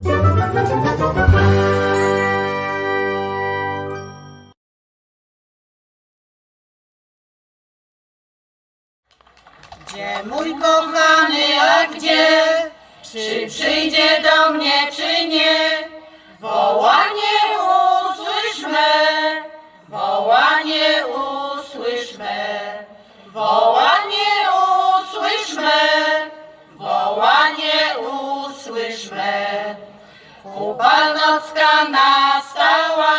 Gdzie mój kochany, a gdzie? Czy przyjdzie do mnie, czy nie? Północka nastała,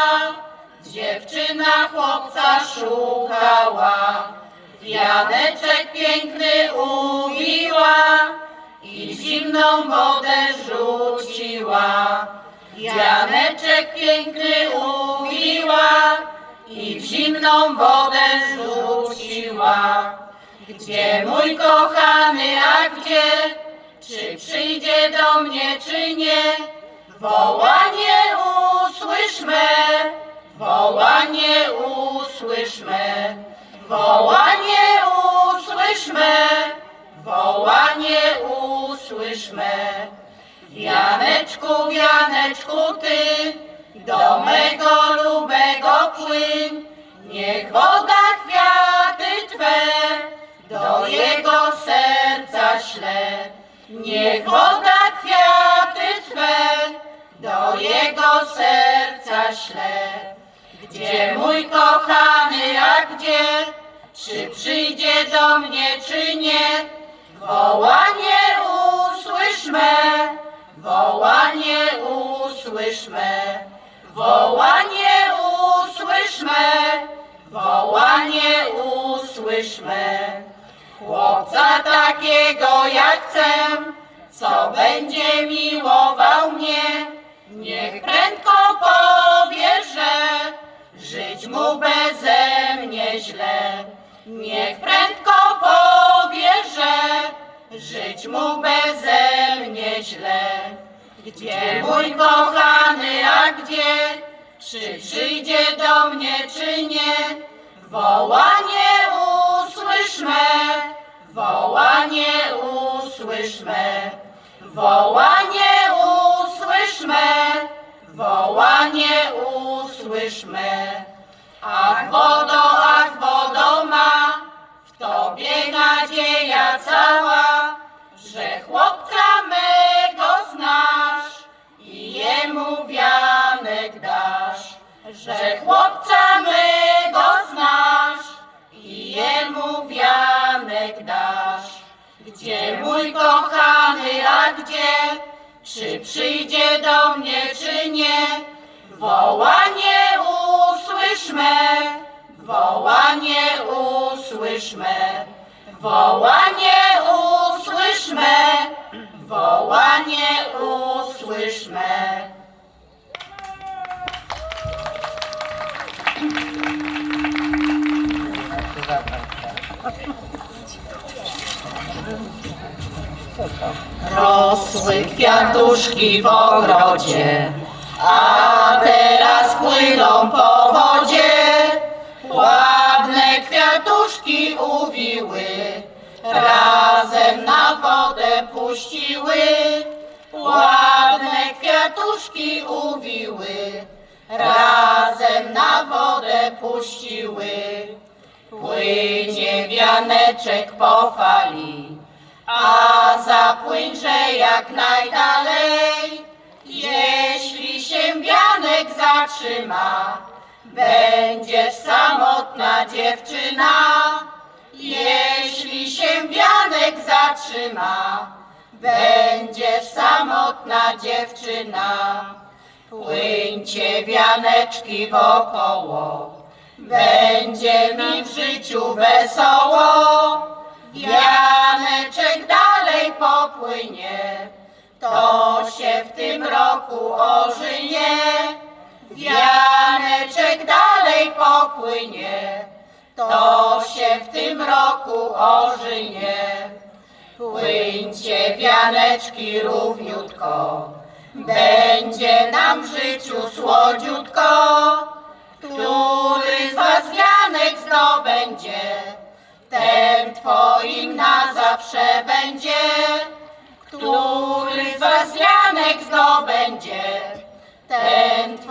dziewczyna chłopca szukała. Wianeczek piękny uwiła i zimną wodę rzuciła. Wianeczek piękny uwiła i w zimną wodę rzuciła. Gdzie mój kochany, a gdzie? Czy przyjdzie do mnie, czy nie? Wołanie usłyszmy, wołanie usłyszmy, wołanie usłyszmy, wołanie usłyszmy. Wianeczku, wianeczku ty, do mego lubego płyń, niech woda kwiaty twe do jego serca śle. Niech woda serca śle. Gdzie mój kochany, a gdzie? Czy przyjdzie do mnie, czy nie? Wołanie usłyszmy, wołanie usłyszmy, wołanie usłyszmy, wołanie usłyszmy. Chłopca takiego źle. Niech prędko powie, że żyć mu beze mnie źle. Gdzie mój kochany, a gdzie? Czy przyjdzie do mnie, czy nie? Wołanie usłyszmy, wołanie usłyszmy, wołanie usłyszmy, wołanie usłyszmy. Ach wodo, chłopca mego znasz i jemu wianek dasz. Gdzie mój kochany, a gdzie? Czy przyjdzie do mnie, czy nie? Wołanie usłyszmy, wołanie usłyszmy, wołanie Rosły kwiatuszki w ogrodzie, a teraz płyną po wodzie. Ładne kwiatuszki uwiły, razem na wodę puściły. Ładne kwiatuszki uwiły, razem na wodę puściły. Płynie wianeczek po fali, a zapłyńże jak najdalej. Jeśli się wianek zatrzyma, będziesz samotna dziewczyna. Jeśli się wianek zatrzyma, będziesz samotna dziewczyna. Płyńcie wianeczki wokoło, będzie mi w życiu wesoło. To się w tym roku ożynie. Wianeczek dalej popłynie, to się w tym roku ożynie. Płyńcie wianeczki równiutko, będzie nam w życiu słodziutko. Który z was wianek zdobędzie, ten twoim na zawsze będzie.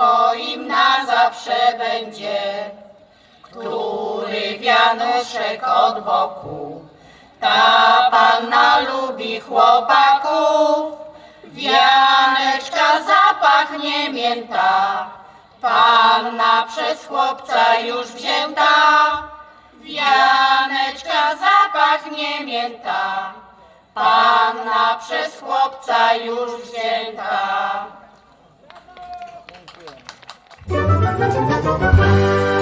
Twoim na zawsze będzie, który wianuszek od boku. Ta panna lubi chłopaków, wianeczka zapachnie mięta. Panna przez chłopca już wzięta, wianeczka zapachnie mięta. Panna przez chłopca już wzięta. 啊。